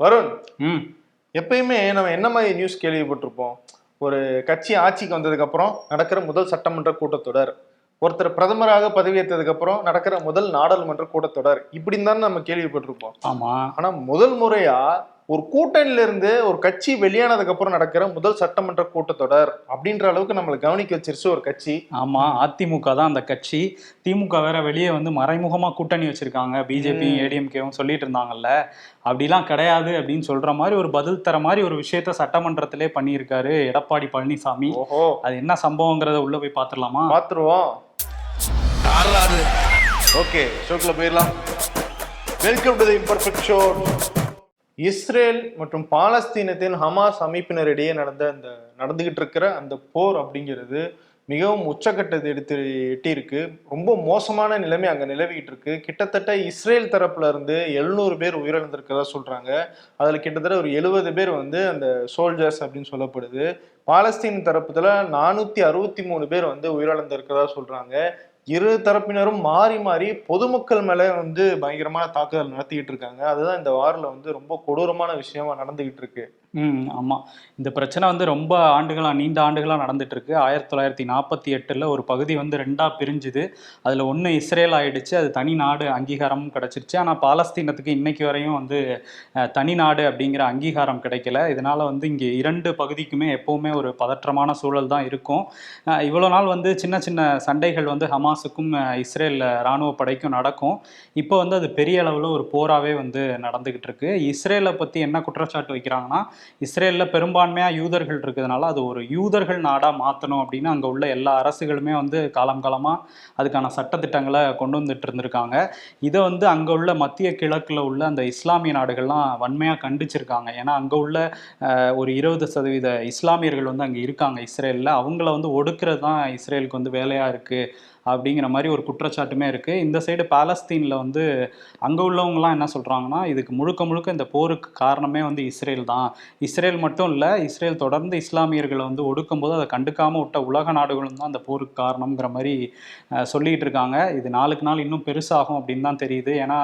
வருண் ம். எப்பயுமே நம்ம என்ன மாதிரி நியூஸ் கேள்விப்பட்டிருப்போம்? ஒரு கட்சி ஆட்சிக்கு வந்ததுக்கு அப்புறம் நடக்கிற முதல் சட்டமன்ற கூட்டத்தொடர் ஒருத்தர் பிரதமராக பதவியேற்றதுக்கு அப்புறம் நடக்கிற முதல் நாடாளுமன்ற கூட்டத்தொடர் இப்படின்னு தானே நம்ம கேள்விப்பட்டிருப்போம். ஆமா. ஆனா முதல் முறையா ஒரு கூட்டணியில இருந்து ஒரு கட்சி வெளியானதுக்கு அப்புறம் நடக்கிற முதல் சட்டமன்ற கூட்டத்தொடர் அப்படின்ற அளவுக்கு நம்மளை கவனிக்க வச்சிருச்சு ஒரு கட்சி. ஆமா அதிமுக தான் அந்த கட்சி. திமுக வேற வெளியே வந்து மறைமுகமா கூட்டணி வச்சிருக்காங்க. பிஜேபி ஏடிஎம்கேவும் சொல்லிட்டு இருந்தாங்கல்ல. அப்படிலாம் கிடையாது அப்படின்னு சொல்ற மாதிரி ஒரு பதில் தர மாதிரி ஒரு விஷயத்த சட்டமன்றத்திலே பண்ணியிருக்காரு எடப்பாடி பழனிசாமி. ஓஹோ. அது என்ன சம்பவங்கிறத உள்ள போய் பாத்துடலாமா? பாத்துருவோம். ஓகே ஷோக்குள்ள போயிடலாம். Welcome to the imperfect show Israel மற்றும் பாலஸ்தீனத்தின் ஹமாஸ் அமைப்பினரிடையே நடந்த அந்த நடந்துகிட்டு இருக்கிற அந்த போர் அப்படிங்கிறது மிகவும் உச்சக்கட்டத்தை எடுத்து எட்டியிருக்கு. ரொம்ப மோசமான நிலைமை அங்கே நிலவிக்கிட்டு இருக்கு. கிட்டத்தட்ட இஸ்ரேல் தரப்புல இருந்து எழுநூறு பேர் உயிரிழந்திருக்கிறதா சொல்றாங்க. அதில் கிட்டத்தட்ட ஒரு எழுபது பேர் வந்து அந்த சோல்ஜர்ஸ் அப்படின்னு சொல்லப்படுது. பாலஸ்தீன் தரப்புல நானூத்தி அறுபத்தி மூணு பேர் வந்து உயிரிழந்திருக்கிறதா சொல்றாங்க. இரு தரப்பினரும் மாறி மாறி பொதுமக்கள் மேலே வந்து பயங்கரமான தாக்குதல் நடத்திக்கிட்டு இருக்காங்க. அதுதான் இந்த வாரில் வந்து ரொம்ப கொடூரமான விஷயமா நடந்துகிட்டு இருக்கு. ம் ஆமாம் இந்த பிரச்சனை வந்து ரொம்ப ஆண்டுகளாக நீண்ட ஆண்டுகளாக நடந்துட்டு இருக்கு ஆயிரத்தி தொள்ளாயிரத்தி நாற்பத்தி எட்டில் ஒரு பகுதி வந்து ரெண்டாக பிரிஞ்சுது. அதில் ஒன்று இஸ்ரேல் ஆயிடுச்சு அது தனி நாடு அங்கீகாரமும் கிடச்சிருச்சு. ஆனால் பாலஸ்தீனத்துக்கு இன்னைக்கு வரையும் வந்து தனி நாடு அப்படிங்கிற அங்கீகாரம் கிடைக்கல. இதனால் வந்து இங்கே இரண்டு பகுதிக்குமே எப்போவுமே ஒரு பதற்றமான சூழல் தான் இருக்கும். இவ்வளோ நாள் வந்து சின்ன சின்ன சண்டைகள் வந்து ஹமாஸுக்கும் இஸ்ரேல் இராணுவ படைக்கும் நடக்கும். இப்போ வந்து அது பெரிய அளவில் ஒரு போராகவே வந்து நடந்துக்கிட்டு இருக்கு இஸ்ரேலை பற்றி என்ன குற்றச்சாட்டு வைக்கிறாங்கன்னா இஸ்ரேலில் பெரும்பான்மையாக யூதர்கள் இருக்கிறதுனால அது ஒரு யூதர்கள் நாடாக மாற்றணும் அப்படின்னு அங்கே உள்ள எல்லா அரசுகளுமே வந்து காலம் காலமாக அதுக்கான சட்டத்திட்டங்களை கொண்டு வந்துட்டு இருந்திருக்காங்க. இதை வந்து அங்கே உள்ள மத்திய கிழக்கில் உள்ள அந்த இஸ்லாமிய நாடுகள்லாம் வன்மையாக கண்டிச்சிருக்காங்க. ஏன்னா அங்கே உள்ள ஒரு இருபது சதவீத இஸ்லாமியர்கள் வந்து அங்கே இருக்காங்க இஸ்ரேலில். அவங்கள வந்து ஒடுக்கிறது தான் இஸ்ரேலுக்கு வந்து வேலையாக இருக்குது அப்படிங்கிற மாதிரி ஒரு குற்றச்சாட்டுமே இருக்குது இந்த சைடு பாலஸ்தீனில் வந்து அங்கே உள்ளவங்கலாம் என்ன சொல்கிறாங்கன்னா இதுக்கு முழுக்க முழுக்க இந்த போருக்கு காரணமே வந்து இஸ்ரேல் தான். இஸ்ரேல் மட்டும் இல்லை இஸ்ரேல் தொடர்ந்து இஸ்லாமியர்களை வந்து ஒடுக்கும்போது அதை கண்டுக்காமல் விட்ட உலக நாடுகளும் தான் அந்த போருக்கு காரணம்ங்கிற மாதிரி சொல்லிகிட்டு சொல்லிட்டு இருக்காங்க. இது நாளுக்கு நாள் இன்னும் பெருசாகும் அப்படின்னு தான் தெரியுது. ஏன்னா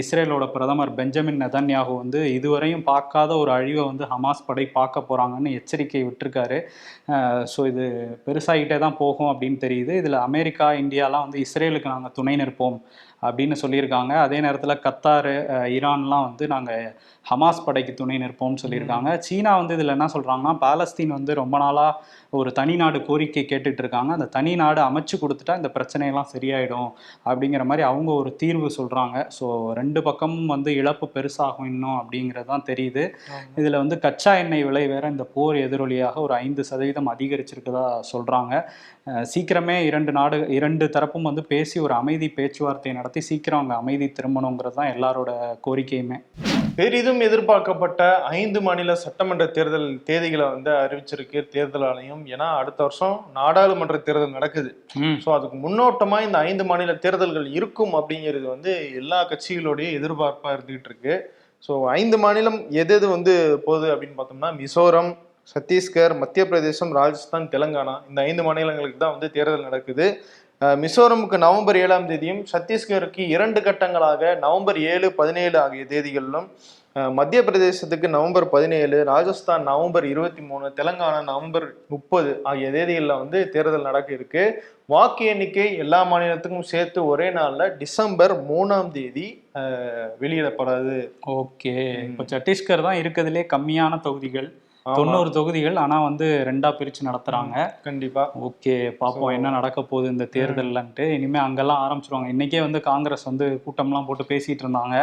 இஸ்ரேலோட பிரதமர் பெஞ்சமின் நெதன்யாகு வந்து இதுவரையும் பார்க்காத ஒரு அழிவை வந்து ஹமாஸ் படை பார்க்க போகிறாங்கன்னு எச்சரிக்கை விட்டுருக்காரு. ஸோ இது பெருசாகிட்டே தான் போகும் அப்படின்னு தெரியுது. இதில் அமெரிக்கா இந்தியாலாம் வந்து இஸ்ரேலுக்கு நாங்கள் துணை நிற்போம். அப்படின்னு சொல்லியிருக்காங்க. அதே நேரத்தில் கத்தார் ஈரான்லாம் வந்து நாங்கள் ஹமாஸ் படைக்கு துணை நிற்போம்னு சொல்லியிருக்காங்க. சீனா வந்து இதில் என்ன சொல்கிறாங்கன்னா பாலஸ்தீன் வந்து ரொம்ப நாளாக ஒரு தனி நாடு கோரிக்கை கேட்டுட்டு இருக்காங்க. அந்த தனி நாடு அமைச்சு கொடுத்துட்டா இந்த பிரச்சனையெல்லாம் சரியாயிடும் அப்படிங்கிற மாதிரி அவங்க ஒரு தீர்வு சொல்கிறாங்க ஸோ ரெண்டு பக்கமும் வந்து இழப்பு பெருசாகும் இன்னும் அப்படிங்கிறது தான் தெரியுது. இதில் வந்து கச்சா எண்ணெய் விலை வேற இந்த போர் எதிரொலியாக ஒரு ஐந்து சதவீதம் அதிகரிச்சிருக்கதா சொல்கிறாங்க சீக்கிரமே இரண்டு நாடு இரண்டு தரப்பும் வந்து பேசி ஒரு அமைதி பேச்சுவார்த்தை நடத்தி சீக்கிரம் அங்கே அமைதி திரும்பணுங்கிறது தான் எல்லாரோட கோரிக்கையுமே. பெரிதும் எதிர்பார்க்கப்பட்ட ஐந்து மாநில சட்டமன்ற தேர்தல் தேதிகளை வந்து அறிவிச்சிருக்கு தேர்தல் ஆணையம் ஏன்னா அடுத்த வருஷம் நாடாளுமன்ற தேர்தல் நடக்குது. ஸோ அதுக்கு முன்னோட்டமா இந்த ஐந்து மாநில தேர்தல்கள் இருக்கும் அப்படிங்கிறது வந்து எல்லா கட்சிகளோடைய எதிர்பார்ப்பா இருந்துகிட்டு இருக்கு. ஸோ ஐந்து மாநிலம் எது எது வந்து போகுது அப்படின்னு பார்த்தோம்னா மிசோரம் சத்தீஸ்கர் மத்திய பிரதேசம் ராஜஸ்தான் தெலங்கானா இந்த ஐந்து மாநிலங்களுக்கு தான் வந்து தேர்தல் நடக்குது. மிசோரமுக்கு நவம்பர் ஏழாம் தேதியும் சத்தீஸ்கருக்கு இரண்டு கட்டங்களாக நவம்பர் ஏழு பதினேழு ஆகிய தேதிகளிலும் மத்திய பிரதேசத்துக்கு நவம்பர் பதினேழு ராஜஸ்தான் நவம்பர் இருபத்தி மூணு தெலங்கானா நவம்பர் முப்பது ஆகிய தேதிகளில் வந்து தேர்தல் நடக்க இருக்கு. வாக்கு எண்ணிக்கை எல்லா மாநிலத்துக்கும் சேர்த்து ஒரே நாள்ல டிசம்பர் மூணாம் தேதி வெளியிடப்படாது. ஓகே. இப்போ சத்தீஸ்கர் தான் இருக்கிறதுலே கம்மியான தொகுதிகள். தொண்ணூறு தொகுதிகள் ஆனா வந்து ரெண்டா பிரிச்சு நடத்துறாங்க. கண்டிப்பா. ஓகே பாப்போம் என்ன நடக்க போகுது இந்த தேர்தல்லன்ட்டு இனிமே அங்கெல்லாம் ஆரம்பிச்சிருவாங்க. இன்னைக்கே வந்து காங்கிரஸ் வந்து கூட்டம்லாம் போட்டு பேசிட்டு இருந்தாங்க.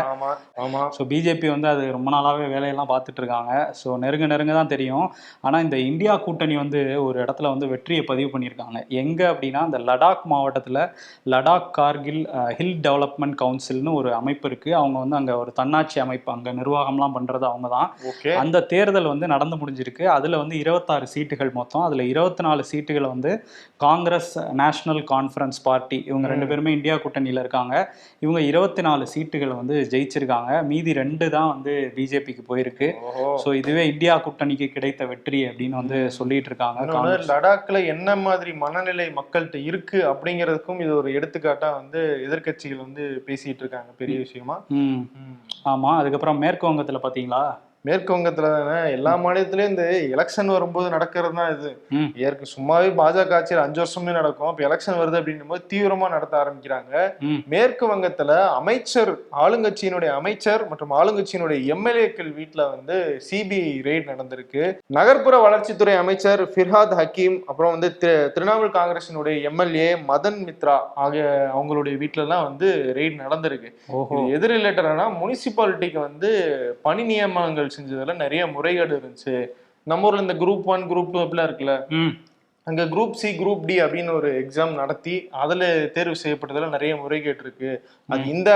ஸோ பிஜேபி வந்து அது ரொம்ப நாளாவே வேலையெல்லாம் பார்த்துட்டு இருக்காங்க. ஸோ நெருங்க நெருங்க தான் தெரியும். ஆனா இந்த இந்தியா கூட்டணி வந்து ஒரு இடத்துல வந்து வெற்றியை பதிவு பண்ணியிருக்காங்க. எங்க அப்படின்னா இந்த லடாக் மாவட்டத்துல லடாக் கார்கில் ஹில் டெவலப்மெண்ட் கவுன்சில்னு ஒரு அமைப்பு இருக்கு. அவங்க வந்து அங்க ஒரு தன்னாட்சி அமைப்பு அங்க நிர்வாகம்லாம் பண்றது அவங்க தான். அந்த தேர்தல் வந்து நடந்து முடிஞ்ச முடிஞ்சிருக்கு. அதுல வந்து இருபத்தாறு சீட்டுகள் மொத்தம். அதுல இருபத்தி நாலு சீட்டுகளை வந்து காங்கிரஸ் நேஷனல் கான்ஃபரன்ஸ் பார்ட்டி இவங்க ரெண்டு பேருமே இந்தியா கூட்டணியில இருக்காங்க. இவங்க இருபத்தி நாலு சீட்டுகளை வந்து ஜெயிச்சிருக்காங்க. மீதி ரெண்டு தான் வந்து பிஜேபிக்கு போயிருக்கு. ஸோ இதுவே இந்தியா கூட்டணிக்கு கிடைத்த வெற்றி அப்படின்னு வந்து சொல்லிட்டு இருக்காங்க. லடாக்ல என்ன மாதிரி மனநிலை மக்கள்கிட்ட இருக்கு அப்படிங்கிறதுக்கும் இது ஒரு எடுத்துக்காட்டா வந்து எதிர்க்கட்சிகள் வந்து பேசிட்டு இருக்காங்க பெரிய விஷயமா. ம். ஆமா. அதுக்கப்புறம் மேற்கு வங்கத்துல பாத்தீங்களா? மேற்கு வங்கத்துல தானே எல்லா மாநிலத்திலயும் இந்த எலெக்ஷன் வரும்போது நடக்கிறது தான் இது. ஏற்க சும்மாவே பாஜக ஆட்சியில் அஞ்சு வருஷமே நடக்கும். இப்ப எலெக்ஷன் வருது அப்படின்னும் போது தீவிரமா நடத்த ஆரம்பிக்கிறாங்க. மேற்கு வங்கத்துல அமைச்சர் ஆளுங்கட்சியினுடைய அமைச்சர் மற்றும் ஆளுங்கட்சியினுடைய எம்எல்ஏக்கள் வீட்டுல வந்து சிபிஐ ரெய்ட் நடந்திருக்கு. நகர்ப்புற வளர்ச்சித்துறை அமைச்சர் ஃபிர்ஹாத் ஹக்கீம் அப்புறம் வந்து திரிணாமுல் காங்கிரசினுடைய எம்எல்ஏ மதன் மித்ரா ஆகிய அவங்களுடைய வீட்டுல எல்லாம் வந்து ரெய்ட் நடந்திருக்கு. எது ரிலேட்டட்னா முனிசிபாலிட்டிக்கு வந்து பணி நியமனங்கள் செஞ்சதுல நிறைய முறைகேடு இருந்துச்சு. நம்ம ஊர்ல இந்த குரூப் ஒன் குரூப் அப்படிலாம் இருக்குல்ல? அங்க குரூப் சி குரூப் டி அப்படின்னு ஒரு எக்ஸாம் நடத்தி அதுல தேர்வு செய்யப்பட்டதுல நிறைய முறைகேடு இருக்கு அது இந்த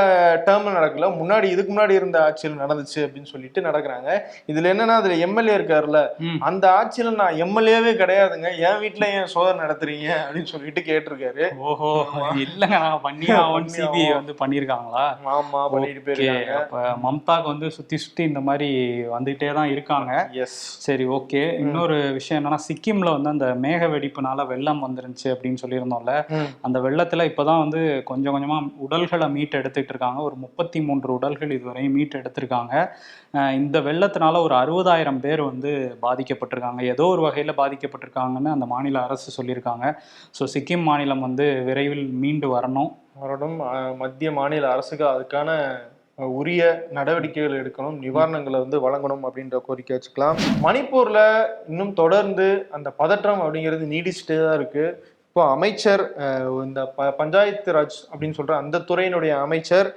டேர்ம்ல நடக்கல. முன்னாடி இதுக்கு முன்னாடி இருந்த ஆட்சியில் நடந்துச்சு அப்படின்னு சொல்லிட்டு நடக்கிறாங்க. இதுல என்னன்னா அதுல எம்எல்ஏ இருக்காருல்ல. அந்த ஆட்சியில நான் எம்எல்ஏவே கிடையாதுங்க. என் வீட்டுல ஏன் சோதனை நடத்துறீங்க அப்படின்னு சொல்லிட்டு கேட்டிருக்காரு. ஓஹோ இல்லைங்க நான் ஒன் சிபிஐ பண்ணியாவும். வந்து பண்ணியிருக்காங்களா ஆமா பண்ணிட்டு போயிருக்காங்க. அப்ப மம்தாக்கு வந்து சுத்தி சுத்தி இந்த மாதிரி வந்துகிட்டே தான் இருக்காங்க. எஸ் சரி ஓகே இன்னொரு விஷயம் என்னன்னா சிக்கிம்ல வந்து அந்த மேக வெடிப்புனால வெள்ளம் வந்துருந்துச்சு அப்படின்னு சொல்லியிருந்தோம்ல அந்த வெள்ளத்துல இப்பதான் வந்து கொஞ்சம் கொஞ்சமா உடல்களை மீட் எடுத்துட்டு இருக்காங்க. ஒரு முப்பத்தி மூன்று உடல்கள் இதுவரை மீட் எடுத்திருக்காங்க இந்த வெள்ளத்தினால ஒரு அறுபதாயிரம் பேர் வந்து பாதிக்கப்பட்டிருக்காங்க. ஏதோ ஒரு வகையில பாதிக்கப்பட்டிருக்காங்கன்னு அந்த மாநில அரசு சொல்லியிருக்காங்க. ஸோ சிக்கிம் மாநிலம் வந்து விரைவில் மீண்டு வரணும். அஹ் மத்திய மாநில அரசுகள் அதுக்கான உரிய நடவடிக்கைகள் எடுக்கணும் நிவாரணங்களை வந்து வழங்கணும் அப்படின்ற கோரிக்கை வச்சுக்கலாம். மணிப்பூர்ல இன்னும் தொடர்ந்து அந்த பதற்றம் அப்படிங்கிறது நீடிச்சுட்டே தான் இருக்கு. இப்போ அமைச்சர் இந்த ப பஞ்சாயத்து ராஜ் அப்படின்னு சொல்ற அந்த துறையினுடைய அமைச்சர்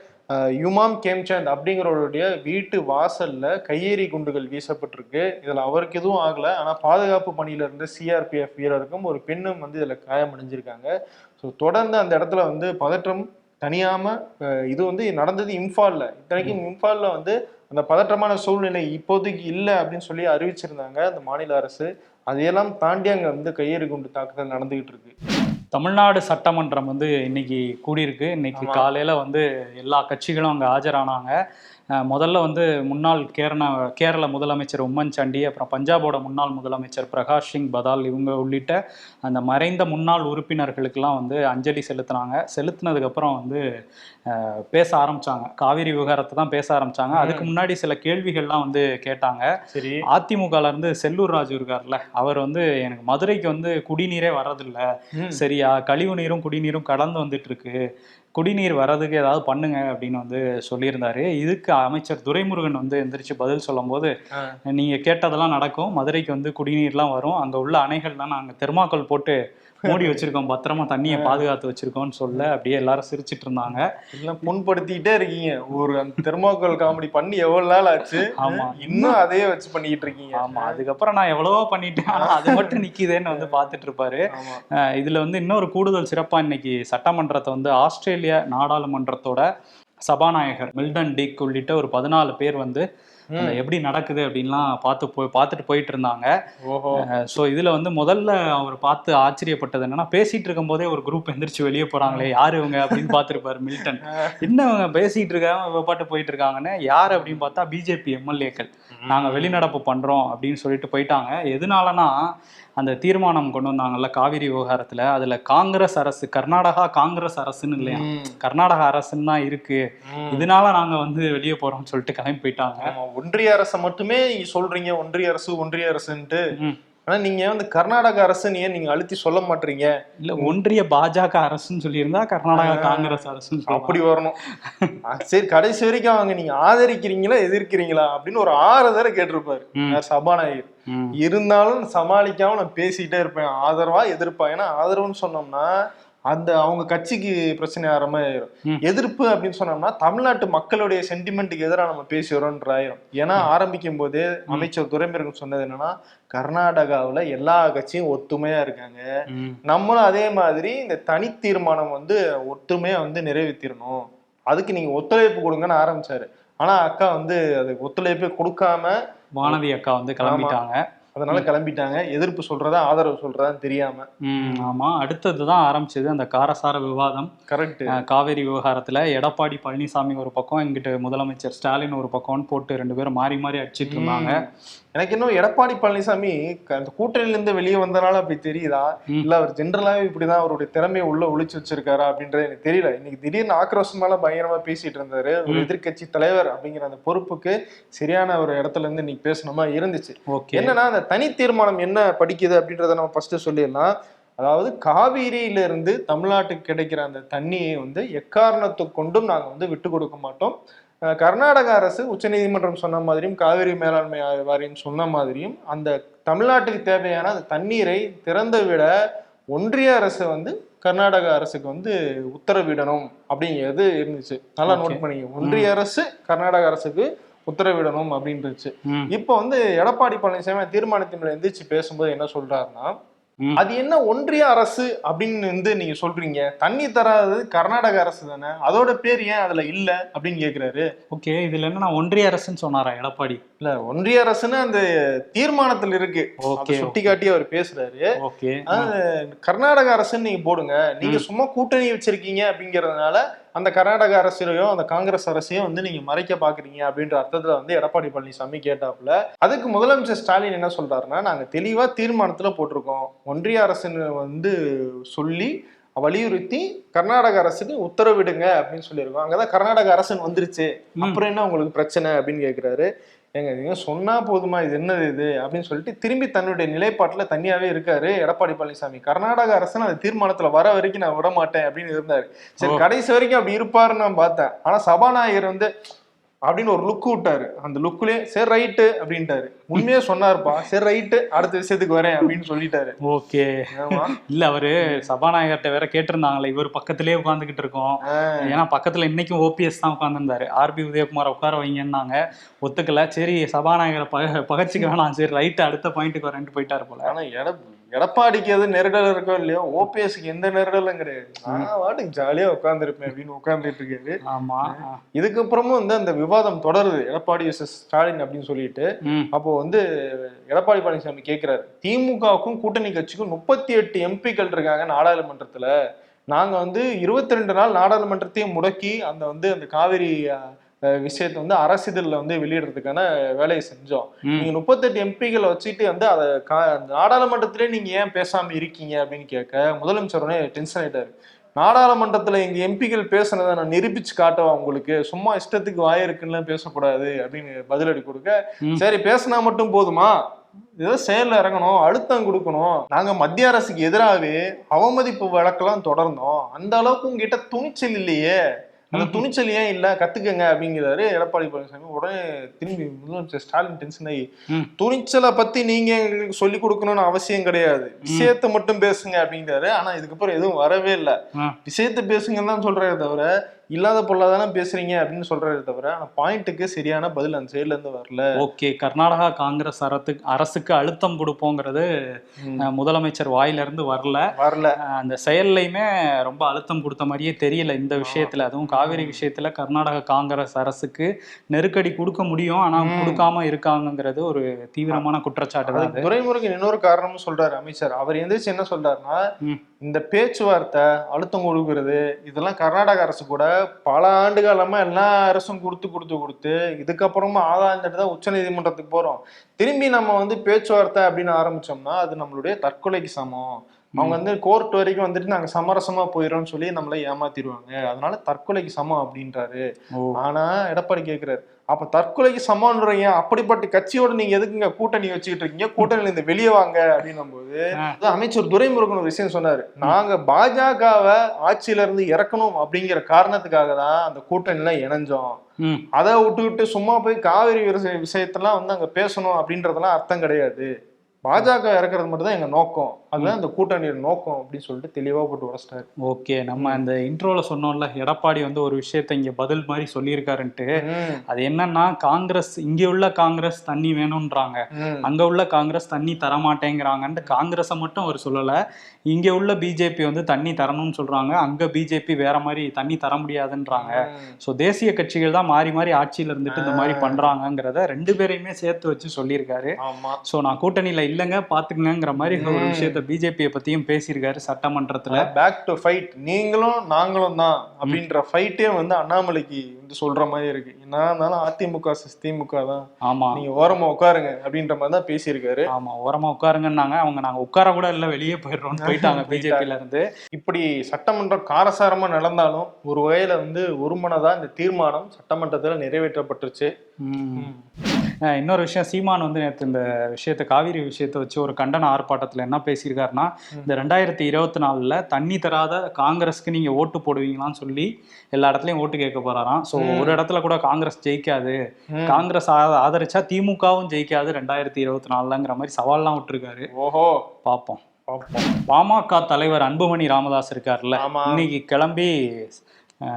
யுமாம் கேம்சந்த் அப்படிங்கிறவருடைய வீட்டு வாசல்ல கையெறி குண்டுகள் வீசப்பட்டிருக்கு. இதுல அவருக்கு எதுவும் ஆகல. ஆனா பாதுகாப்பு பணியில இருந்த சிஆர்பிஎஃப் வீரருக்கும் ஒரு பெண்ணும் வந்து இதுல காயமடைஞ்சிருக்காங்க. ஸோ தொடர்ந்து அந்த இடத்துல வந்து பதற்றம் தனியாம அஹ், இது வந்து நடந்தது இம்பால்ல இத்தனைக்கும் இம்பால்ல வந்து அந்த பதற்றமான சூழ்நிலை இப்போதைக்கு இல்லை அப்படின்னு சொல்லி அறிவிச்சிருந்தாங்க அந்த மாநில அரசு. அதையெல்லாம் தாண்டி அங்க வந்து கையெறி குண்டு தாக்குதல் நடந்துகிட்டு இருக்கு. தமிழ்நாடு சட்டமன்றம் வந்து இன்னைக்கு கூடியிருக்கு. இன்னைக்கு. காலையில வந்து எல்லா கட்சிகளும் அங்க ஆஜரானாங்க. முதல்ல வந்து முன்னாள் கேரள கேரள முதலமைச்சர் உம்மன் சாண்டி அப்புறம் பஞ்சாபோட முன்னாள் முதலமைச்சர் பிரகாஷ் சிங் பதால் இவங்க உள்ளிட்ட அந்த மறைந்த முன்னாள் உறுப்பினர்களுக்கெல்லாம் வந்து அஞ்சலி செலுத்தினாங்க. செலுத்தினதுக்கப்புறம் வந்து பேச ஆரம்பிச்சாங்க. காவிரி விவகாரத்தை தான் பேச ஆரம்பிச்சாங்க. அதுக்கு முன்னாடி சில கேள்விகள்லாம் வந்து கேட்டாங்க. சரி. அதிமுகல இருந்து செல்லூர் ராஜு இருக்கார்ல அவர் வந்து எனக்கு மதுரைக்கு வந்து குடிநீரே வர்றதில்ல. ம். சரியா? கழிவு நீரும் குடிநீரும் கடந்து வந்துட்டு இருக்கு குடிநீர் வர்றதுக்கு ஏதாவது பண்ணுங்க அப்படின்னு வந்து சொல்லியிருந்தாரு. இதுக்கு அமைச்சர் துரைமுருகன் வந்து எந்திரிச்சு பதில் சொல்லும்போது ஆ. நீங்க கேட்டதெல்லாம் நடக்கும். மதுரைக்கு வந்து குடிநீர்லாம் வரும். அங்க உள்ள அணைகள்லாம் நாங்க தெர்மாக்கோல் போட்டு மூடி வச்சிருக்கோம் பத்திரமா தண்ணியை பாதுகாத்து வச்சிருக்கோம்னு சொல்ல அப்படியே எல்லாரும் சிரிச்சிட்டு இருந்தாங்க. எல்லாம் புண்படுத்திக்கிட்டே இருக்கீங்க. ஒரு அந்த தெர்மாக்கோல் காமெடி பண்ணி எவ்வளவு நாள் ஆச்சு? ஆமா. இன்னும் அதையே வச்சு பண்ணிக்கிட்டு இருக்கீங்க. ஆமா. அதுக்கப்புறம் நான் எவ்வளவோ பண்ணிட்டேன். ஆனா அது மட்டும் நிக்குதேன்னு வந்து பாத்துட்டு இருப்பாரு. இதுல வந்து இன்னொரு கூடுதல் சிறப்பா இன்னைக்கு சட்டமன்றத்தை வந்து ஆஸ்திரேலிய நாடாளுமன்றத்தோட சபாநாயகர் மில்டன் டிக் உள்ளிட்ட ஒரு பதினாலு பேர் வந்து எப்படி நடக்குது அப்படின்லாம் பார்த்து போய் பார்த்துட்டு போயிட்டு இருந்தாங்க ஸோ இதுல வந்து முதல்ல அவர் பார்த்து ஆச்சரியப்பட்டது என்னன்னா பேசிட்டு இருக்கும்போதே ஒரு குரூப் எந்திரிச்சு வெளியே போறாங்களே யாரு இவங்க அப்படின்னு பார்த்துருப்பாரு மில்டன் என்ன இவங்க பேசிட்டு இருக்காங்க பாட்டு போயிட்டு இருக்காங்கன்னு யார் அப்படின்னு பார்த்தா பிஜேபி எம்எல்ஏக்கள் நாங்க வெளிநடப்பு பண்றோம் அப்படின்னு சொல்லிட்டு போயிட்டாங்க. எதனாலனா அந்த தீர்மானம் கொண்டு வந்தாங்கல்ல காவிரி விவகாரத்துல அதுல காங்கிரஸ் அரசு கர்நாடகா காங்கிரஸ் அரசுன்னு இல்லையா. கர்நாடகா அரசுன்னு தான் இருக்கு. இதனால நாங்க வந்து வெளியே போறோம்னு சொல்லிட்டு கிளம்பி போயிட்டாங்க ஒன்றிய அரசை மட்டுமே நீங்க சொல்றீங்க ஒன்றிய அரசு ஒன்றிய அரசுன்ட்டு. ஆனா நீங்க வந்து கர்நாடக அரசுன்னு ஏன் நீங்க அழுத்தி சொல்ல மாட்டீங்க இல்ல ஒன்றிய பாஜக அரசுன்னு சொல்லியிருந்தா கர்நாடகா காங்கிரஸ் அரசுன்னு சொல்லலாம். அப்படி வரணும் சரி கடைசி வரைக்கும் அவங்க நீங்க ஆதரிக்கிறீங்களா எதிர்க்கிறீங்களா அப்படின்னு ஒரு ஆறு தடவை கேட்டிருப்பாரு சபாநாயகர். இருந்தாலும் சமாளிக்காம நான் பேசிட்டே இருப்பேன். ஆதரவா எதிர்ப்பா? ஏன்னா ஆதரவுன்னு சொன்னோம்னா அந்த அவங்க கட்சிக்கு பிரச்சனை ஆகிற மாதிரி ஆயிரும். எதிர்ப்பு அப்படின்னு சொன்னோம்னா தமிழ்நாட்டு மக்களுடைய சென்டிமெண்ட்டுக்கு எதிராக நம்ம பேசுகிறோன்ற ஆயிரும். ஏன்னா ஆரம்பிக்கும் போதே அமைச்சர் துரைமுருகன் சொன்னது என்னன்னா கர்நாடகாவுல எல்லா கட்சியும் ஒத்துமையா இருக்காங்க. நம்மளும் அதே மாதிரி இந்த தனி தீர்மானம் வந்து ஒத்துமையா வந்து நிறைவேற்றிடணும் அதுக்கு நீங்க ஒத்துழைப்பு கொடுங்கன்னு ஆரம்பிச்சாரு. ஆனா அக்கா வந்து அதுக்கு ஒத்துழைப்பே கொடுக்காம வானதி அக்கா வந்து கிளம்பிட்டாங்க. அதனால கிளம்பிட்டாங்க. எதிர்ப்பு சொல்றதா ஆதரவு சொல்றதான்னு தெரியாம. ம் ஆமா. அடுத்தது தான் ஆரம்பிச்சது அந்த காரசார விவாதம். கரெக்ட் காவேரி விவகாரத்துல எடப்பாடி பழனிசாமி ஒரு பக்கம் இங்கிட்டு முதலமைச்சர் ஸ்டாலின் ஒரு பக்கம்னு போட்டு ரெண்டு பேரும் மாறி மாறி அடிச்சிட்டு இருந்தாங்க. எனக்கு இன்னும் எடப்பாடி பழனிசாமி அந்த கூட்டணியில இருந்து வெளியே வந்தனால அப்படி தெரியுதா. இல்ல அவர் ஜென்ரலாவே இப்படிதான் அவருடைய திறமையை உள்ள ஒளிச்சு வச்சிருக்காரா அப்படின்றது எனக்கு தெரியல. இன்னைக்கு திடீர்னு ஆக்ரோஷமால பயங்கரமா பேசிட்டு இருந்தாரு. ஒரு ம். எதிர்க்கட்சி தலைவர் அப்படிங்கிற அந்த பொறுப்புக்கு சரியான ஒரு இடத்துல இருந்து இன்னைக்கு பேசணுமா இருந்துச்சு. ஓகே. என்னன்னா அந்த தனி தீர்மானம் என்ன படிக்குது அப்படின்றத நம்ம ஃபர்ஸ்ட் சொல்லிடலாம். அதாவது காவிரியில இருந்து தமிழ்நாட்டுக்கு கிடைக்கிற அந்த தண்ணியை வந்து எக்காரணத்துக்கு கொண்டும் நாங்க வந்து விட்டு கொடுக்க மாட்டோம். கர்நாடக அரசு உச்சநீதிமன்றம் சொன்ன மாதிரியும் காவிரி மேலாண்மை வாரியம் சொன்ன மாதிரியும் அந்த தமிழ்நாட்டுக்கு தேவையான அந்த தண்ணீரை திறந்து விட ஒன்றிய அரசு வந்து கர்நாடக அரசுக்கு வந்து உத்தரவிடணும் அப்படிங்கிறது இருந்துச்சு நல்லா. நோட் பண்ணிங்க ஒன்றிய அரசு கர்நாடக அரசுக்கு உத்தரவிடணும் அப்படின்னுச்சு ம், இப்போ வந்து எடப்பாடி பழனிசாமி தீர்மானத்தின் மேல எந்திரிச்சு பேசும்போது என்ன சொல்றாருன்னா. அது என்ன ஒன்றிய அரசு அப்படின்னு வந்து நீங்க சொல்றீங்க? தண்ணி தராதது கர்நாடக அரசு தானே? அதோட பேர் ஏன் அதுல இல்ல அப்படின்னு கேக்குறாரு. ஓகே இதுல என்ன நான் ஒன்றிய அரசுன்னு சொன்னாரா எடப்பாடி? இல்ல ஒன்றிய அரசுன்னு அந்த தீர்மானத்தில் இருக்கு. ஓகே சுட்டி காட்டி அவர் பேசுறாரு. ஓகே. கர்நாடக அரசுன்னு நீங்க போடுங்க. நீங்க சும்மா கூட்டணி வச்சிருக்கீங்க அப்படிங்கறதுனால அந்த கர்நாடக அரசியலையோ அந்த காங்கிரஸ் அரசையும் வந்து நீங்க மறைக்க பாக்குறீங்க அப்படின்ற அர்த்தத்துல வந்து எடப்பாடி பழனிசாமி கேட்டாப்புல. அதுக்கு முதலமைச்சர் ஸ்டாலின் என்ன சொல்றாருன்னா நாங்க தெளிவா தீர்மானத்துல போட்டிருக்கோம். ஒன்றிய அரசுன்னு வந்து சொல்லி வலியுறுத்தி கர்நாடக அரசுக்கு உத்தரவிடுங்க அப்படின்னு சொல்லியிருக்கோம். அங்கதான் கர்நாடக அரசுன்னு வந்துருச்சு. அப்புறம் என்ன உங்களுக்கு பிரச்சனை அப்படின்னு கேக்குறாரு. ஏங்க நீங்க சொன்னா போதுமா? இது என்னது இது? அப்படின்னு சொல்லிட்டு திரும்பி தன்னுடைய நிலைப்பாட்டுல தனியாவே இருக்காரு எடப்பாடி பழனிசாமி. கர்நாடக அரசு அந்த தீர்மானத்துல வர வரைக்கும் நான் விட மாட்டேன் அப்படின்னு இருந்தாரு. சரி. கடைசி வரைக்கும் அப்படி இருப்பாருன்னு நான் பார்த்தேன். ஆனா சபாநாயகர் வந்து அப்படின்னு ஒரு லுக் விட்டாரு. அந்த லுக்லயே சரி ரைட்டு அப்படின்ட்டாரு. உண்மையே சொன்னாருப்பா. சரி ரைட்டு அடுத்த விஷயத்துக்கு வரேன் அப்படின்னு சொல்லிட்டாரு. ஓகே. இல்ல அவரு சபாநாயகர்கிட்ட வேற கேட்டிருந்தாங்களே இவர் பக்கத்திலே உட்காந்துக்கிட்டு இருக்கோம். ஏன்னா பக்கத்துல இன்னைக்கும் ஓபிஎஸ் தான் உட்காந்துருந்தாரு ஆர்பி உதயகுமார் உட்கார வைங்கன்னாங்க. ஒத்துக்கல. சரி சபாநாயகரை பக பகச்சிக்க வேணாம். சரி ரைட்டு அடுத்த பாயிண்ட்டுக்கு வரேன்ட்டு போயிட்டாரு போல. ஆனா எடப்பாடிக்கு எது நெருடல் இருக்கோ இல்லையோ ஓபிஎஸ்க்கு எந்த நெருடலும் கிடையாது. நான் வாட்டுக்கு ஜாலியா உட்காந்துருப்பேன் அப்படின்னு உட்கார்ந்துட்டு இருக்காரு ஆமா. இதுக்கப்புறமும் வந்து அந்த விவாதம் தொடருது. எடப்பாடி vs ஸ்டாலின் அப்படின்னு சொல்லிட்டு. அப்போ வந்து எடப்பாடி பழனிசாமி கேட்கிறாரு திமுகவுக்கும் கூட்டணி கட்சிக்கும் முப்பத்தி எட்டு எம்பிக்கள் இருக்காங்க நாடாளுமன்றத்துல. நாங்க வந்து இருபத்தி ரெண்டு நாள் நாடாளுமன்றத்தையும் முடக்கி அந்த வந்து அந்த காவிரி விஷயத்தை வந்து அரசிதழ்ல வந்து வெளியிடுறதுக்கான வேலையை செஞ்சோம். நீங்க முப்பத்தெட்டு எம்பிக்களை வச்சுட்டு வந்து அதை கா- நாடாளுமன்றத்திலே நீங்க ஏன் பேசாம இருக்கீங்க அப்படின்னு கேட்க முதலமைச்சர் உடனே டென்ஷன் ஆயிட்டாரு. நாடாளுமன்றத்துல எங்க எம்பிக்கள் பேசுனதை நான் நிரூபிச்சு காட்டவா உங்களுக்கு? சும்மா இஷ்டத்துக்கு வாயிருக்குன்னு பேசக்கூடாது அப்படின்னு பதிலடி கொடுக்க. சரி பேசினா மட்டும் போதுமா? ஏதோ செயல்ல இறங்கணும் அழுத்தம் கொடுக்கணும். நாங்க மத்திய அரசுக்கு எதிராகவே அவமதிப்பு வழக்கெல்லாம் தொடர்ந்தோம். அந்த அளவுக்கு உங்ககிட்ட துணிச்சல் இல்லையே. அந்த. துணிச்சல் ஏன் இல்ல கத்துக்கங்க அப்படிங்கிறாரு எடப்பாடி பழனிசாமி உடனே திரும்பி முதலமைச்சர் ஸ்டாலின் டென்ஷன் ஆகி. துணிச்சலை பத்தி நீங்க எங்களுக்கு சொல்லி கொடுக்கணும்னு அவசியம் கிடையாது விஷயத்தை மட்டும் பேசுங்க அப்படிங்கிறாரு ஆனா இதுக்கப்புறம் எதுவும் வரவே இல்லை. விஷயத்தை பேசுங்கன்னு தான் சொல்றாரு தவிர இல்லாத பொருளாதானே பேசுறீங்க அப்படின்னு சொல்றாரு தவிர ஆனா பாயிண்ட்டுக்கு சரியான பதில் அந்த சைடுல இருந்து வரல. ஓகே கர்நாடகா காங்கிரஸ் அரசுக்கு அரசுக்கு அழுத்தம் கொடுப்போங்கிறது முதலமைச்சர் வாயில இருந்து வரல. வரல. அந்த செயல்லையுமே ரொம்ப அழுத்தம் கொடுத்த மாதிரியே தெரியல இந்த விஷயத்துல. அதுவும் காவிரி விஷயத்துல கர்நாடக காங்கிரஸ் அரசுக்கு நெருக்கடி கொடுக்க முடியும். ஆனா ம். கொடுக்காம இருக்காங்கங்கிறது ஒரு தீவிரமான குற்றச்சாட்டு துரைமுருகன் இன்னொரு காரணமும் சொல்றாரு அமைச்சர். அவர் எந்திரிச்சு என்ன சொல்றாருன்னா. இந்த பேச்சுவார்த்தை அழுத்தம் கொடுக்கறது இதெல்லாம் கர்நாடக அரசு கூட பல ஆண்டு காலமா எல்லா அரசும் கொடுத்து கொடுத்து கொடுத்து இதுக்கப்புறமா ஆதாயம் தட்டு தான் உச்ச நீதிமன்றத்துக்கு போறோம். திரும்பி நம்ம வந்து பேச்சுவார்த்தை அப்படின்னு ஆரம்பிச்சோம்னா அது நம்மளுடைய தற்கொலைக்கு சமம். அவங்க வந்து கோர்ட் வரைக்கும் வந்துட்டு நாங்க சமரசமா போயிரோம்னு சொல்லி நம்மள ஏமாத்திடுவாங்க. அதனால தற்கொலைக்கு சமம் அப்படின்றாரு. ஆனா எடப்பாடி கேக்குறாரு அப்ப தற்கொலைக்கு சமம்ன்றீங்க. அப்படிப்பட்ட கட்சியோட நீங்க எதுக்குங்க கூட்டணி வச்சுக்கிட்டு இருக்கீங்க? கூட்டணியில இருந்து வெளியே வாங்க அப்படின்னும் போது அமைச்சர் துரைமுருகன் ஒரு விஷயம் சொன்னாரு. நாங்க பாஜகவை ஆட்சியில இருந்து இறக்கணும் அப்படிங்கிற காரணத்துக்காக தான் அந்த கூட்டணியில இணைஞ்சோம். அதை விட்டுவிட்டு சும்மா போய் காவிரி விஷய- விஷயத்தெல்லாம் வந்து அங்க பேசணும் அப்படின்றதெல்லாம் அர்த்தம் கிடையாது. பாஜக இறக்குறது மட்டும் தான் எங்க நோக்கம். அதுதான் இந்த கூட்டணியோட நோக்கம் அப்படின்னு சொல்லிட்டு தெளிவா போட்டு உடச்சிட்டாரு ஓகே நம்ம இந்த இன்ட்ரோல சொன்னோம்ல எடப்பாடி வந்து ஒரு விஷயத்த இங்க பதில் மாதிரி சொல்லியிருக்காருன்ட்டு. அது என்னன்னா காங்கிரஸ் இங்க உள்ள காங்கிரஸ் தண்ணி வேணும்ன்றாங்க. அங்க உள்ள காங்கிரஸ் தண்ணி தர மாட்டேங்கிறாங்கன்ட்டு காங்கிரஸை மட்டும் அவர் சொல்லல. இங்க உள்ள பிஜேபி வந்து தண்ணி தரணும்னு சொல்றாங்க. அங்க பிஜேபி வேற மாதிரி தண்ணி தர முடியாதுன்றாங்க. ஸோ தேசிய கட்சிகள் தான் மாறி மாறி ஆட்சியில இருந்துட்டு இந்த மாதிரி பண்றாங்கங்கிறத ரெண்டு பேரையுமே சேர்த்து வச்சு சொல்லியிருக்காரு. ஆமா. ஸோ நான் கூட்டணியில இல்லைங்க பாத்துக்கங்கிற மாதிரி ஒரு விஷயத்த பிஜேபியை பத்தியும் பேசியிருக்காரு சட்டமன்றத்துல. பேக் டு ஃபைட் நீங்களும் நாங்களும் தான் அப்படின்ற ஃபைட்டே வந்து அண்ணாமலைக்கு வந்து சொல்ற மாதிரி இருக்கு. என்ன இருந்தாலும் அதிமுக திமுக தான். ஆமா. நீங்க ஓரமா உட்காருங்க அப்படின்ற மாதிரி தான் பேசியிருக்காரு. ஆமா ஓரமா உட்காருங்கன்னாங்க. அவங்க நாங்க உட்கார கூட இல்ல வெளியே போயிடுறோம்னு போயிட்டாங்க பிஜேபில இருந்து. இப்படி சட்டமன்றம் காரசாரமா நடந்தாலும் ஒரு வகையில வந்து ஒருமனதா இந்த தீர்மானம் சட்டமன்றத்துல நிறைவேற்றப்பட்டுருச்சு. இன்னொரு விஷயம் சீமான் வந்து நேற்று இந்த விஷயத்த காவிரி விஷயத்தை வச்சு ஒரு கண்டன ஆர்ப்பாட்டத்தில் என்ன பேசியிருக்காருன்னா இந்த ரெண்டாயிரத்தி இருபத்தி நாலில் தண்ணி தராத காங்கிரஸ்க்கு நீங்கள் ஓட்டு போடுவீங்களான்னு சொல்லி எல்லா இடத்துலையும் ஓட்டு கேட்க போறாராம். ஸோ ஒரு இடத்துல கூட காங்கிரஸ் ஜெயிக்காது. காங்கிரஸ் ஆதரிச்சா திமுகவும் ஜெயிக்காது. ரெண்டாயிரத்தி இருபத்தி நாலுலங்கிற மாதிரி சவால்லாம் விட்டுருக்காரு. ஓஹோ. பார்ப்போம். பாமக தலைவர் அன்புமணி ராமதாஸ் இருக்கார்ல ஆமா. இன்னைக்கு கிளம்பி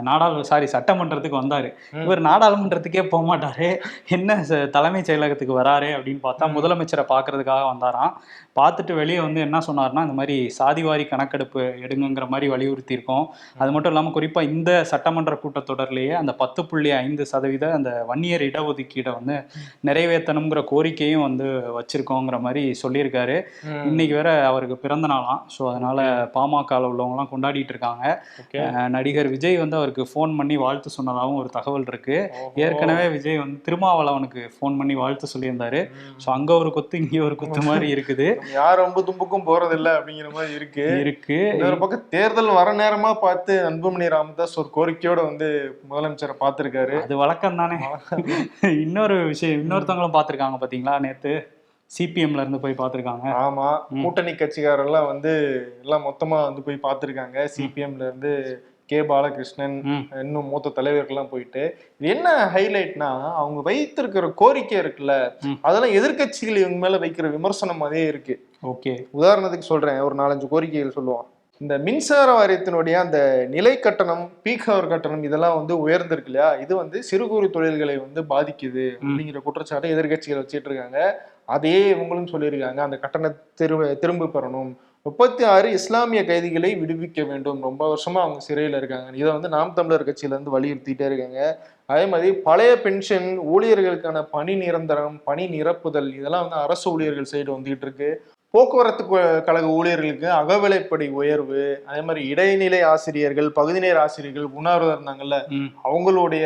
நாடாளு சாரி சட்டமன்றத்துக்கு வந்தாரு. இவர் நாடாளுமன்றத்துக்கே போக மாட்டாரு என்ன தலைமைச் செயலகத்துக்கு வராரு அப்படின்னு பார்த்தா முதலமைச்சரை பார்க்கறதுக்காக வந்தாராம். பார்த்துட்டு வெளியே வந்து என்ன சொன்னார்னா இந்த மாதிரி சாதிவாரி கணக்கெடுப்பு எடுங்கங்கிற மாதிரி வலியுறுத்தியிருக்கோம். அது மட்டும் இல்லாமல் குறிப்பாக இந்த சட்டமன்ற கூட்டத்தொடர்லேயே அந்த பத்து புள்ளி ஐந்து சதவீத அந்த வன்னியர் இடஒதுக்கீடை வந்து நிறைவேற்றணுங்கிற கோரிக்கையும் வந்து வச்சிருக்கோங்கிற மாதிரி சொல்லியிருக்காரு. இன்னைக்கு வேற அவருக்கு பிறந்த நாளாம். ஸோ அதனால பாமகவில் உள்ளவங்கலாம் கொண்டாடிட்டு இருக்காங்க. நடிகர் விஜய் வந்து அவருக்கு ஃபோன் பண்ணி வாழ்த்து சொன்னதாகவும் ஒரு தகவல் இருக்கு. ஏற்கனவே விஜய் வந்து திருமாவளவனுக்கு ஃபோன் பண்ணி வாழ்த்து சொல்லியிருந்தாரு. ஸோ அங்க ஒரு கொத்து இங்க ஒரு கொத்து மாதிரி இருக்குது. யார் ரொம்ப தும்புக்கும் போறதில்ல அப்படிங்கிற மாதிரி இருக்கு. இருக்கு. இன்னொரு பக்கம் தேர்தல் வர நேரமா பார்த்து அன்புமணி ராமதாஸ் ஒரு கோரிக்கையோட வந்து முதலமைச்சரை பார்த்திருக்காரு. அது வழக்கம் தானே. இன்னொரு விஷயம் இன்னொருத்தவங்களும் பார்த்திருக்காங்க பாத்தீங்களா? நேத்து சிபிஎம்ல இருந்து போய் பார்த்திருக்காங்க. ஆமா. கூட்டணி கட்சிக்காரெல்லாம் வந்து எல்லாம் மொத்தமா வந்து போய் பார்த்திருக்காங்க. சிபிஎம்ல இருந்து கே பாலகிருஷ்ணன். இன்னும் மூத்த தலைவர்கள்லாம் போயிட்டு இது என்ன ஹைலைட்னா அவங்க வைத்திருக்கிற கோரிக்கை இருக்குல்ல. அதெல்லாம் எதிர்க்கட்சிகள் இவங்க மேல வைக்கிற விமர்சனம் அதே இருக்கு. ஓகே. உதாரணத்துக்கு சொல்றேன் ஒரு நாலஞ்சு கோரிக்கைகள் சொல்லுவோம். இந்த மின்சார வாரியத்தினுடைய அந்த நிலை கட்டணம் பீக் ஹவர் கட்டணம் இதெல்லாம் வந்து உயர்ந்திருக்கு இல்லையா? இது வந்து சிறு குறு தொழில்களை வந்து பாதிக்குது அப்படிங்கிற குற்றச்சாட்டை எதிர்க்கட்சிகள் வச்சிட்டு இருக்காங்க. அதையே இவங்களும் சொல்லியிருக்காங்க. அந்த கட்டணத்தை திரும்ப திரும்ப பெறணும். முப்பத்தி ஆறு இஸ்லாமிய கைதிகளை விடுவிக்க வேண்டும். ரொம்ப வருஷமா அவங்க சிறையில் இருக்காங்க. இதை வந்து நாம் தமிழர் கட்சியிலேருந்து வலியுறுத்திட்டே இருக்காங்க. அதே மாதிரி பழைய பென்ஷன் ஊழியர்களுக்கான பணி நிரந்தரம் பணி நிரப்புதல் இதெல்லாம் வந்து அரசு ஊழியர்கள் சைடு வந்துகிட்டு இருக்கு. போக்குவரத்து கழக ஊழியர்களுக்கு அகவிலைப்படி உயர்வு அதே மாதிரி இடைநிலை ஆசிரியர்கள் பகுதிநேர ஆசிரியர்கள் உணர்வு இருந்தாங்கல்ல. அவங்களுடைய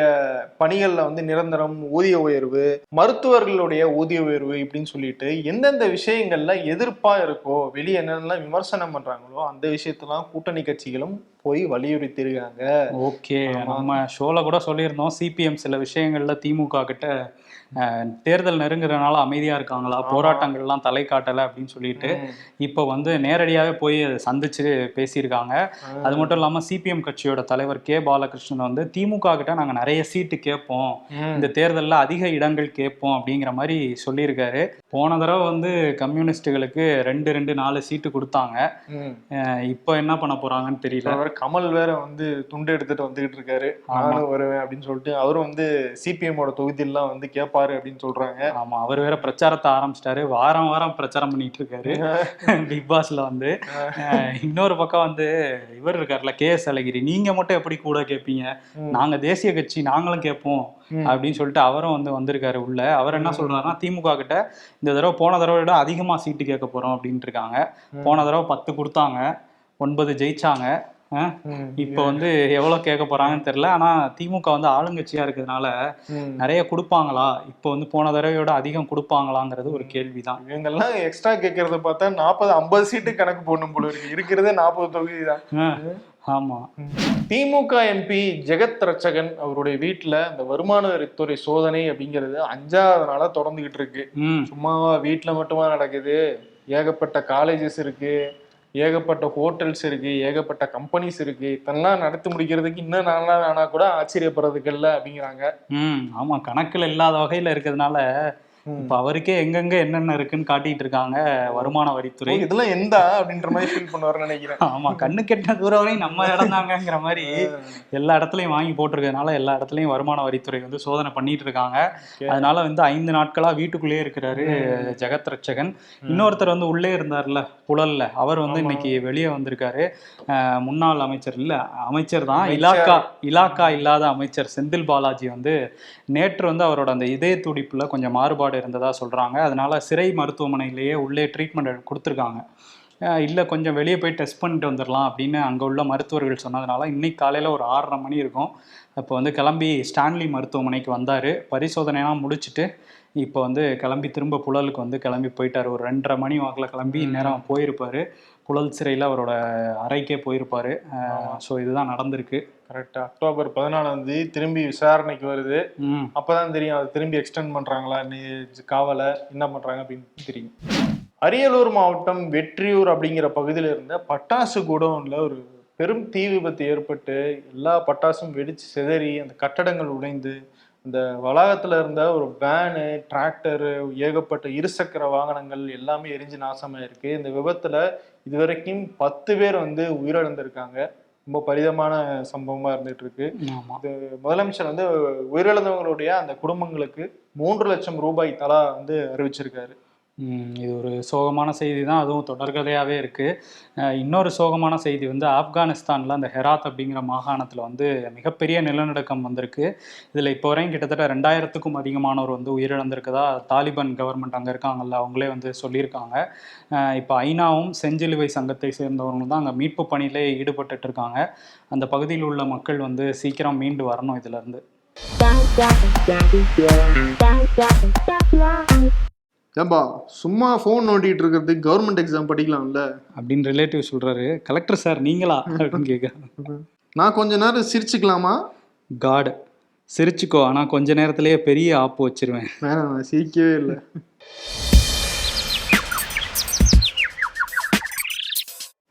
பணிகள்ல வந்து நிரந்தரம் ஊதிய உயர்வு மருத்துவர்களுடைய ஊதிய உயர்வு இப்படின்னு சொல்லிட்டு எந்தெந்த விஷயங்கள்ல எதிர்ப்பா இருக்கோ வெளியே என்னென்னலாம் விமர்சனம் பண்றாங்களோ அந்த விஷயத்தெல்லாம் கூட்டணி கட்சிகளும் போய் வலியுறுத்தி இருக்காங்க ஓகே நம்ம ஷோல கூட சொல்லியிருந்தோம் சிபிஎம் சில விஷயங்கள்ல திமுக கிட்ட தேர்தல் நெருங்குறதுனால அமைதியா இருக்காங்களா? போராட்டங்கள்லாம் தலை காட்டல அப்படின்னு சொல்லிட்டு இப்போ வந்து நேரடியாவே போய் அதை சந்திச்சு பேசியிருக்காங்க. அது மட்டும் இல்லாம சிபிஎம் கட்சியோட தலைவர் கே பாலகிருஷ்ணன் வந்து திமுக கிட்ட நாங்க நிறைய சீட்டு கேட்போம். இந்த தேர்தல்ல அதிக இடங்கள் கேட்போம் அப்படிங்கிற மாதிரி சொல்லியிருக்காரு. போன தடவை வந்து கம்யூனிஸ்டுகளுக்கு ரெண்டு ரெண்டு நாலு சீட்டு கொடுத்தாங்க. இப்போ என்ன பண்ண போறாங்கன்னு தெரியல. அவர் கமல் வேற வந்து துண்டு எடுத்துட்டு வந்துகிட்டு இருக்காரு. நானும் வருவேன் அப்படின்னு சொல்லிட்டு அவரும் வந்து சிபிஎம் ஓட தொகுதியெல்லாம் வந்து கேட்பாரு அப்படின்னு சொல்றாங்க. ஆமா அவர் வேற பிரச்சாரத்தை ஆரம்பிச்சிட்டாரு. வாரம் வாரம் பிரச்சாரம் பண்ணிட்டு இருக்காரு. பிக் பாஸ்ல வந்து. இன்னொரு பக்கம் வந்து இவர் இருக்காருல்ல கே எஸ் அழகிரி. நீங்க மட்டும் எப்படி கூட கேட்பீங்க. நாங்க தேசிய கட்சி நாங்களும் கேட்போம். அப்படின்னு சொல்லிட்டு அவரும் வந்து வந்திருக்காரு உள்ள. அவர் என்ன சொல்றாருன்னா திமுக கிட்ட இந்த தடவை போன தடவை விட அதிகமா சீட்டு கேட்க போறோம் அப்படின்ட்டு இருக்காங்க. போன தடவை பத்து கொடுத்தாங்க ஒன்பது ஜெயிச்சாங்க. இப்போ வந்து எவ்வளவு கேட்க போறாங்கன்னு தெரியல. ஆனா திமுக வந்து ஆளுங்கட்சியா இருக்கிறதுனால. நிறைய கொடுப்பாங்களா? இப்போ வந்து போன தடவையோட அதிகம் கொடுப்பாங்களாங்கிறது ஒரு கேள்விதான். இவங்கெல்லாம் எக்ஸ்ட்ரா கேட்கறத பார்த்தா நாற்பது ஐம்பது சீட்டு கணக்கு போடணும் போல இருக்கு. இருக்கிறதே நாற்பது தொகுதி தான் ஆமா. திமுக எம்பி ஜெகத் ரட்சகன் அவருடைய வீட்டுல இந்த வருமான வரித்துறை சோதனை அப்படிங்கிறது அஞ்சாவது நாளா தொடர்ந்துகிட்டு இருக்கு. சும்மாவா வீட்டுல மட்டுமா நடக்குது? ஏகப்பட்ட காலேஜஸ் இருக்கு. ஏகப்பட்ட ஹோட்டல்ஸ் இருக்கு ஏகப்பட்ட கம்பெனிஸ் இருக்கு. இதெல்லாம் நடத்தி முடிக்கிறதுக்கு இன்னும் நல்லா ஆனா கூட ஆச்சரியப்படுறதுக்கு இல்லை அப்படிங்கிறாங்க. ம் ஆமா. கணக்குல இல்லாத வகையில இருக்கிறதுனால இப்ப அவருக்கே எங்கெங்க என்னென்ன இருக்குன்னு காட்டிட்டு இருக்காங்க வருமான வரித்துறை. இதெல்லாம் எந்த அப்படின்ற மாதிரி ஃபீல் பண்ணுவாருன்னு நினைக்கிறேன். ஆமா கண்ணு கெட்ட தூரம் வரையும் நம்ம இடம் தாங்கிற மாதிரி எல்லா இடத்துலயும் வாங்கி போட்டிருக்கறதுனால எல்லா இடத்துலயும் வருமான வரித்துறை வந்து சோதனை பண்ணிட்டு இருக்காங்க. அதனால வந்து ஐந்து நாட்களா வீட்டுக்குள்ளேயே இருக்கிறாரு ஜெகத் ரட்சகன். இன்னொருத்தர் வந்து உள்ளே இருந்தார்ல புழல்ல. அவர் வந்து இன்னைக்கு வெளியே வந்திருக்காரு. முன்னாள் அமைச்சர் இல்ல அமைச்சர் தான். இலாக்கா இலாக்கா இல்லாத அமைச்சர் செந்தில் பாலாஜி வந்து நேற்று வந்து அவரோட அந்த இதய துடிப்புல கொஞ்சம் மாறுபாடு இருந்ததா சொல்றாங்க. அதனால சிறை மருத்துவமனையிலேயே உள்ளே ட்ரீட்மெண்ட் கொடுத்துருக்காங்க. இல்ல கொஞ்சம் வெளியே போய் டெஸ்ட் பண்ணிட்டு வந்துடலாம் அப்படின்னு அங்க உள்ள மருத்துவர்கள் சொன்னதுனால இன்னைக்கு காலையில ஒரு ஆறரை மணி இருக்கும். அப்போ வந்து கிளம்பி ஸ்டான்லி மருத்துவமனைக்கு வந்தாரு. பரிசோதனையெல்லாம் முடிச்சுட்டு இப்போ வந்து கிளம்பி திரும்ப புழலுக்கு வந்து கிளம்பி போயிட்டாரு. ஒரு ரெண்டரை மணி வாக்கில் கிளம்பி இந்நேரம் போயிருப்பாரு. புழல் சிறையில் அவரோட அறைக்கே போயிருப்பாரு. ஸோ இதுதான் நடந்திருக்கு. கரெக்டா அக்டோபர் பதினாலாம் தேதி திரும்பி விசாரணைக்கு வருது. அப்பதான் தெரியும் அது திரும்பி எக்ஸ்டெண்ட் பண்றாங்களா நீ காவலை என்ன பண்றாங்க அப்படின்னு தெரியும். அரியலூர் மாவட்டம் வெற்றியூர் அப்படிங்கிற பகுதியில இருந்த பட்டாசு குடோன்ல ஒரு பெரும் தீ விபத்து ஏற்பட்டு எல்லா பட்டாசும் வெடிச்சு சிதறி அந்த கட்டடங்கள் உடைந்து அந்த வளாகத்துல இருந்த ஒரு வேனு டிராக்டரு ஏகப்பட்ட இருசக்கர வாகனங்கள் எல்லாமே எரிஞ்சு நாசமாயிருக்கு. இந்த விபத்துல இதுவரைக்கும் பத்து பேர் வந்து உயிரிழந்திருக்காங்க. ரொம்ப பரிதமான சம்பவமா இருந்துட்டு இருக்கு இது முதலமைச்சர் வந்து உயிரிழந்தவங்களுடைய அந்த குடும்பங்களுக்கு மூன்று லட்சம் ரூபாய் தலா வந்து அறிவிச்சிருக்காரு. இது ஒரு சோகமான செய்தி தான். அதுவும் தொடர்கதையாகவே இருக்குது இன்னொரு சோகமான செய்தி வந்து ஆப்கானிஸ்தானில் அந்த ஹெராத் அப்படிங்கிற மாகாணத்தில் வந்து மிகப்பெரிய நிலநடுக்கம் வந்திருக்கு. இதில் இப்போ வரையும் கிட்டத்தட்ட ரெண்டாயிரத்துக்கும் அதிகமானோர் வந்து உயிரிழந்திருக்கதா தாலிபான் கவர்மெண்ட் அங்கே இருக்காங்கல்ல அவங்களே வந்து சொல்லியிருக்காங்க. இப்போ ஐநாவும் செஞ்சிலுவை சங்கத்தை சேர்ந்தவங்களும் தான் அங்கே மீட்பு பணியிலே ஈடுபட்டுட்டு இருக்காங்க. அந்த பகுதியில் உள்ள மக்கள் வந்து சீக்கிரம் மீண்டு வரணும் இதுலேருந்து ஏன்பா சும்மா ஃபோன் நோண்டிட்டு இருக்கிறதுக்கு கவர்மெண்ட் எக்ஸாம் படிக்கலாம்ல? அப்படின்னு ரிலேட்டிவ் சொல்கிறாரு கலெக்டர் சார் நீங்களா? அப்படின்னு கேட்குறாங்க நான் கொஞ்ச நேரம் சிரிச்சுக்கலாமா? காட் சிரிச்சுக்கோ ஆனால் கொஞ்ச நேரத்திலேயே பெரிய ஆப்பு வச்சிருவேன். வேணாம் நான் சிரிக்கவே இல்லை.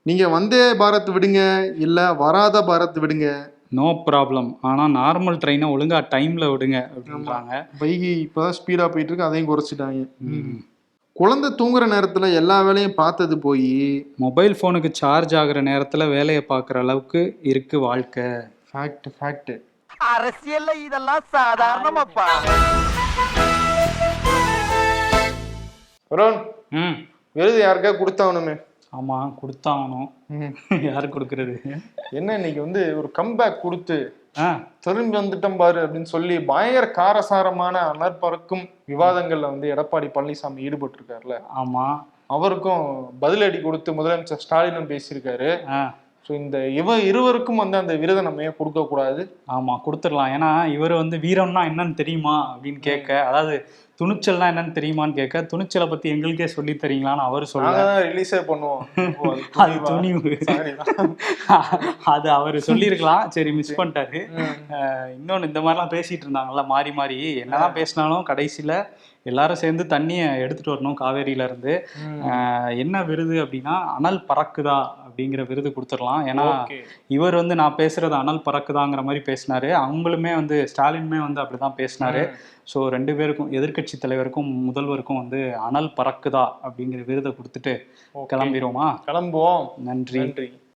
நீங்க வந்தே பாரத் விடுங்க இல்ல வராத பாரத் விடுங்க. நோ ப்ராப்ளம் ஆனால் நார்மல் ட்ரெயினை ஒழுங்கா டைமில் விடுங்க அப்படின்றாங்க. வைகி இப்பதான் ஸ்பீடா போயிட்டு இருக்கு அதையும் குறைச்சிட்டாங்க. குழந்தை தூங்குற நேரத்துல எல்லா வேலையும் பார்த்தது போய் மொபைல் ஃபோனுக்கு சார்ஜ் ஆகுற நேரத்தில் வேலையை பார்க்குற அளவுக்கு இருக்கு வாழ்க்கை. ஃபேக்ட் ஃபேக்ட் அரசியல்ல இதெல்லாம் சாதாரணமாப்பா. வருண் ம். விருது யாருக்கா கொடுத்தாகணுமே ஆமாம் கொடுத்தாகணும். யார் கொடுக்கறது? என்ன இன்னைக்கு வந்து ஒரு கம்பேக் கொடுத்து திரும்பி வந்துட்டோம் பாரு அப்படின்னு சொல்லி பயங்கர காரசாரமான அனற்பறக்கும் விவாதங்கள்ல வந்து எடப்பாடி பழனிசாமி ஈடுபட்டு இருக்காருல்ல ஆமாம் அவருக்கும் பதிலடி கொடுத்து முதலமைச்சர் ஸ்டாலினும் பேசியிருக்காரு. ஸோ இந்த இவ இருவருக்கும் வந்து அந்த விருதை நம்ம ஏன் கொடுக்க கூடாது? ஆமாம் கொடுத்துடலாம். ஏன்னா இவர் வந்து வீரம்னா என்னன்னு தெரியுமா அப்படின்னு கேட்க அதாவது துணிச்சல்னா என்னன்னு தெரியுமான்னு கேட்க துணிச்சலை பற்றி எங்களுக்கே சொல்லி தரீங்களான்னு அவர் சொல்ல ரிலீஸே பண்ணுவோம். அது துணிவா? அது அவர் சொல்லியிருக்கலாம். சரி மிஸ் பண்ணிட்டாரு. அஹ் இன்னொன்னு இந்த மாதிரிலாம் பேசிட்டு இருந்தாங்கல்ல மாறி மாறி. என்னதான் பேசினாலும் கடைசியில எல்லாரும் சேர்ந்து தண்ணியை எடுத்துட்டு வரணும் காவேரியில. அஹ் என்ன விருது அப்படின்னா அனல் பறக்குதா அப்படிங்கிற விருது கொடுத்துடலாம். ஏன்னா. இவர் வந்து நான் பேசுறது அனல் பறக்குதாங்கிற மாதிரி பேசினாரு. அவங்களுமே வந்து ஸ்டாலினுமே வந்து அப்படிதான் பேசினாரு. ஸோ ரெண்டு பேருக்கும் எதிர்க்கட்சி தலைவருக்கும் முதல்வருக்கும் வந்து அனல் பறக்குதா அப்படிங்கிற விருதை கொடுத்துட்டு. கிளம்பிடுவோமா கிளம்புவோம். நன்றி. நன்றி.